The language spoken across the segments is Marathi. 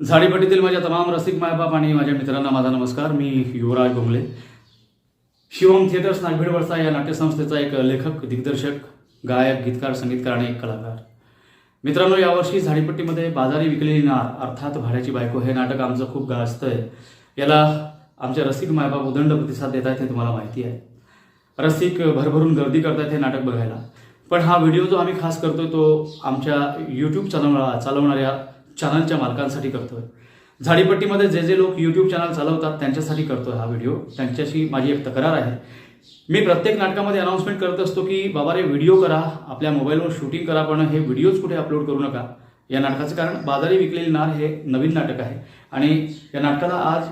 झाडीपट्टीतील माझ्या तमाम रसिक मायबाप आणि माझ्या मित्रांना माझा नमस्कार. मी युवराज गोंगले. शिवम थिएटर्स नागभीडवरचा या नाट्यसंस्थेचा एक लेखक दिग्दर्शक गायक गीतकार संगीतकार आणि एक कलाकार. मित्रांनो यावर्षी झाडीपट्टीमध्ये बाजारी विकलेली नार अर्थात भाड्याची बायको हे नाटक आमचं खूप गाजतंय. याला आमच्या रसिक मायबाप उदंड प्रतिसाद देत आहेत हे तुम्हाला माहिती आहे. रसिक भरभरून गर्दी करतायत हे नाटक बघायला. पण हा व्हिडिओ जो आम्ही खास करतोय तो आमच्या यूट्यूब चालवणा चालवणाऱ्या चॅनलच्या मालकांसाठी करतोय. झाडीपट्टीमध्ये जे जे लोक यूट्यूब चॅनल चालवतात त्यांच्यासाठी करतोय हा व्हिडिओ त्यांच्याशी माझी एक तक्रार आहे. मी प्रत्येक नाटकामध्ये अनाऊन्समेंट करत असतो की बाबा रे व्हिडिओ करा. आपल्या मोबाईलवर शूटिंग करा पण हे व्हिडिओज कुठे अपलोड करू नका. या नाटकाचं कारण बाजारी विकलेली नार हे नवीन नाटक आहे. आणि या नाटकाला आज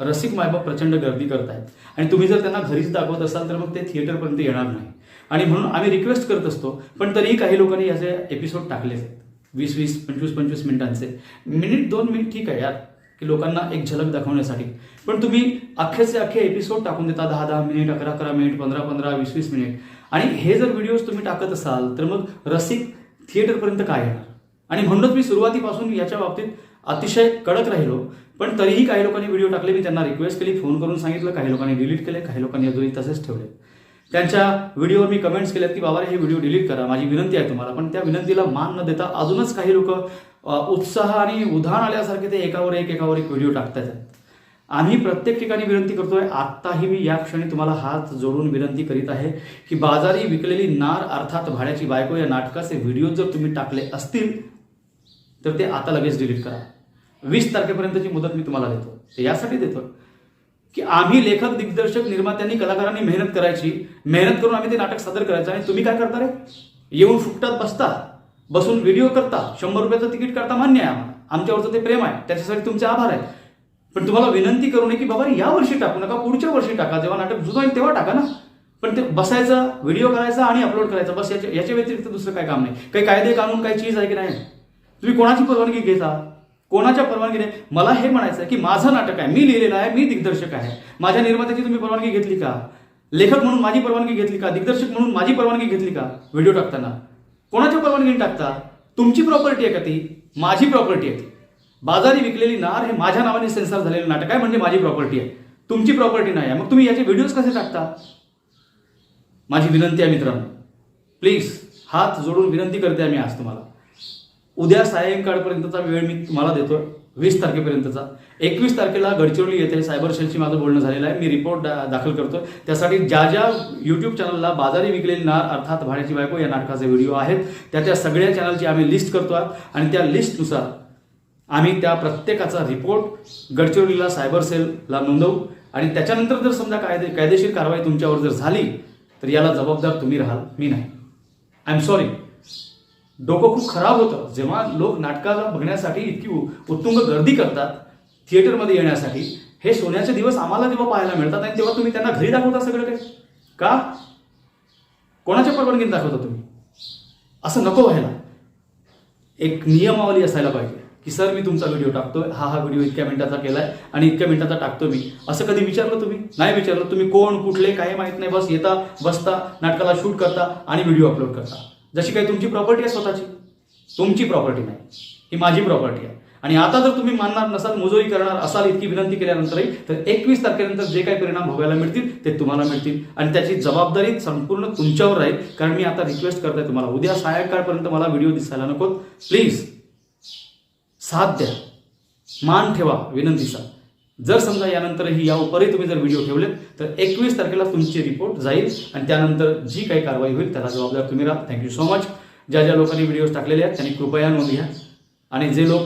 रसिक मायबाप प्रचंड गर्दी करत आहेत. आणि तुम्ही जर त्यांना घरीच दाखवत असाल तर मग ते थिएटरपर्यंत येणार नाही. आणि म्हणून आम्ही रिक्वेस्ट करत असतो पण तरीही काही लोकांनी याचे एपिसोड टाकलेच आहेत. वीस वीस पंचवीस पंचवीस मिनिटांचे. मिनिट दोन मिनिट ठीक आहे यार की लोकांना एक झलक दाखवण्यासाठी. पण तुम्ही अख्खेचे अख्खे एपिसोड टाकून देता दहा दहा मिनिट अकरा अकरा मिनिट पंधरा पंधरा वीस वीस मिनिट. आणि हे जर व्हिडिओज तुम्ही टाकत असाल तर मग रसिक थिएटरपर्यंत काय येणार? आणि म्हणूनच मी सुरुवातीपासून याच्या बाबतीत अतिशय कडक राहिलो पण तरीही काही लोकांनी व्हिडिओ टाकले मी त्यांना रिक्वेस्ट केली फोन करून सांगितलं काही लोकांनी डिलीट केले काही लोकांनी अजूनही तसेच ठेवले. त्यांच्या व्हिडिओवर मी कमेंट्स केल्यात की बाबा हे व्हिडिओ डिलीट करा. माझी विनंती आहे तुम्हाला. पण त्या विनंतीला मान न देता अजूनच काही लोक उत्साह आणि उधाण आल्यासारखे ते एकावर एक एकावर एक व्हिडिओ टाकतात आम्ही प्रत्येक ठिकाणी विनंती करतोय आत्ताही मी या क्षणी तुम्हाला हात जोडून विनंती करीत आहे की बाजारी विकलेली नार अर्थात भाड्याची बायको या नाटकाचे व्हिडिओ जर तुम्ही टाकले असतील तर ते आता लगेच डिलीट करा. वीस तारखेपर्यंतची मुदत मी तुम्हाला देतो. ते यासाठी देतो की आम्ही लेखक दिग्दर्शक निर्मात्यांनी कलाकारांनी मेहनत करायची. मेहनत करून आम्ही ते नाटक सादर करायचं. आणि तुम्ही काय करता रे? येऊन फुकटात बसता. बसून व्हिडिओ करता. शंभर रुपयाचं तिकीट करता मान्य आहे आमच्यावरचं ते प्रेम आहे. त्याच्यासाठी तुमचे आभार आहे. पण तुम्हाला विनंती करू नये की बाबा या वर्षी टाकू नका पुढच्या वर्षी टाका. जेव्हा नाटक जुनं होईल तेव्हा टाका ना. पण ते बसायचं व्हिडिओ करायचा आणि अपलोड करायचा. बस याच्या याच्या व्यतिरिक्त दुसरं काय काम नाही. काही कायदे कानून काही चीज आहे की नाही? तुम्ही कोणाची परवानगी घेता? कोणाच्या परवानगीने मला हे म्हणायचं आहे की माझं नाटक आहे मी लिहिलेलं आहे मी दिग्दर्शक आहे. माझ्या निर्मात्याची तुम्ही परवानगी घेतली का? लेखक म्हणून माझी परवानगी घेतली का? दिग्दर्शक म्हणून माझी परवानगी घेतली का? व्हिडिओ टाकताना. कोणाच्या परवानगीने टाकता? तुमची प्रॉपर्टी आहे का ती? माझी प्रॉपर्टी आहे ती. बाजारी विकलेली नार हे माझ्या नावाने सेन्सर झालेलं नाटक आहे म्हणजे माझी प्रॉपर्टी आहे. तुमची प्रॉपर्टी नाही आहे. मग तुम्ही याचे व्हिडिओज कसे टाकता? माझी विनंती आहे मित्रांनो. प्लीज हात जोडून विनंती करते आम्ही आज तुम्हाला. उद्या सायंकाळपर्यंतचा वेळ मी तुम्हाला देतोय वीस तारखेपर्यंतचा. एकवीस तारखेला गडचिरोली येथे सायबर सेलशी माझं बोलणं झालेलं आहे. मी रिपोर्ट दाखल करतोय. त्यासाठी ज्या ज्या यूट्यूब चॅनलला बाजारी विकलेली नार अर्थात भाड्याची बायको या नाटकाचे व्हिडिओ आहेत त्या त्या सगळ्या चॅनलची आम्ही लिस्ट करतो आणि त्या लिस्टनुसार आम्ही त्या प्रत्येकाचा रिपोर्ट गडचिरोलीला सायबर सेलला नोंदवू. आणि त्याच्यानंतर जर समजा कायदे कायदेशीर कारवाई तुमच्यावर जर झाली तर याला जबाबदार तुम्ही राहाल. मी नाही. आय एम सॉरी डोकं खूप खराब होतं. जेव्हा लोक नाटकाला बघण्यासाठी इतकी उत्तुंग गर्दी करतात थिएटरमध्ये येण्यासाठी हे सोन्याचे दिवस आम्हाला जेव्हा पाहायला मिळतात आणि तेव्हा तुम्ही त्यांना घरी दाखवता सगळं काही? का? कोणाच्या परवानगीने दाखवता तुम्ही? असं नको व्हायला. एक नियमावली असायला पाहिजे की सर मी तुमचा व्हिडिओ टाकतोय हा हा व्हिडिओ इतक्या मिनिटाचा केलाय आणि इतक्या मिनिटाचा टाकतो मी. असं कधी विचारलं तुम्ही? नाही विचारलं. तुम्ही कोण कुठले काही माहीत नाही. बस येता बसता नाटकाला शूट करता आणि व्हिडिओ अपलोड करता. जशी काही तुमची प्रॉपर्टी आहे स्वतःची. तुमची प्रॉपर्टी नाही. ही माझी प्रॉपर्टी आहे. आणि आता जर तुम्ही मानणार नसाल मुजोरी करणार असाल इतकी विनंती केल्यानंतरही तर एकवीस तारखेनंतर जे काही परिणाम भोगायला मिळतील ते तुम्हाला मिळतील. आणि त्याची जबाबदारी संपूर्ण तुमच्यावर राहील कारण मी आता रिक्वेस्ट करतोय तुम्हाला. उद्या सायंकाळपर्यंत मला व्हिडिओ दिसायला नको प्लीज साथ द्या. मान ठेवा. विनंतीचा जर समजा यानंतरही या उपरही तुम्ही जर व्हिडिओ ठेवले तर एकवीस तारखेला तुमची रिपोर्ट जाईल आणि त्यानंतर जी काही कारवाई होईल त्याला जबाबदार तुम्ही राहा. थँक्यू सो मच ज्या ज्या लोकांनी व्हिडिओज टाकलेले आहेत त्यांनी कृपया नोंद घ्या. आणि जे लोक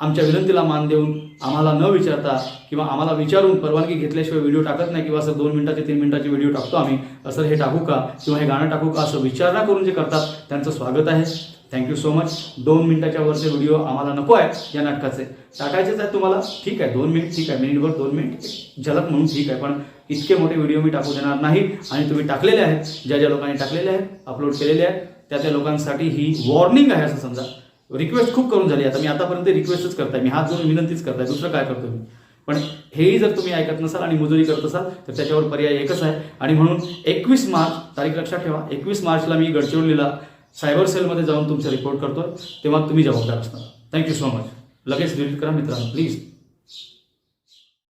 आमच्या विनंतीला मान देऊन आम्हाला न विचारता किंवा आम्हाला विचारून परवानगी घेतल्याशिवाय व्हिडिओ टाकत नाही किंवा असं दोन मिनिटाचे तीन मिनिटाचे व्हिडिओ टाकतो आम्ही असं हे टाकू का? किंवा हे गाणं टाकू का? असं विचारणा करून जे करतात त्यांचं स्वागत आहे. थँक्यू सो मच दोन मिनिटाच्या वरचे व्हिडिओ आम्हाला नको आहे या नाटकाचे. टाकायचेच आहे तुम्हाला? ठीक आहे. दोन मिनिट ठीक आहे. मिनिटभर दोन मिनिट. झलक म्हणून ठीक आहे. पण इतके मोठे व्हिडिओ मी टाकू देणार नाही. आणि तुम्ही टाकलेले आहेत. ज्या ज्या लोकांनी टाकलेले आहेत अपलोड केलेले आहेत त्या त्या लोकांसाठी ही वॉर्निंग आहे असं समजा. रिक्वेस्ट खूप करून झाली. आता मी आतापर्यंत रिक्वेस्टच करताय. मी हात जोडून विनंतीच करताय. दुसरं काय करतो मी? पण हेही जर तुम्ही ऐकत नसाल आणि मजुरी करत असाल तर त्याच्यावर पर्याय एकच आहे. आणि म्हणून एकवीस मार्च तारीख लक्षात ठेवा. एकवीस मार्चला मी गडचिरोलीला सायबर सेलमध्ये जाऊन तुमचा रिपोर्ट करतो तेव्हा तुम्ही जबाबदार असणार थँक्यू सो मच लगेच डिलीट करा मित्रांनो प्लीज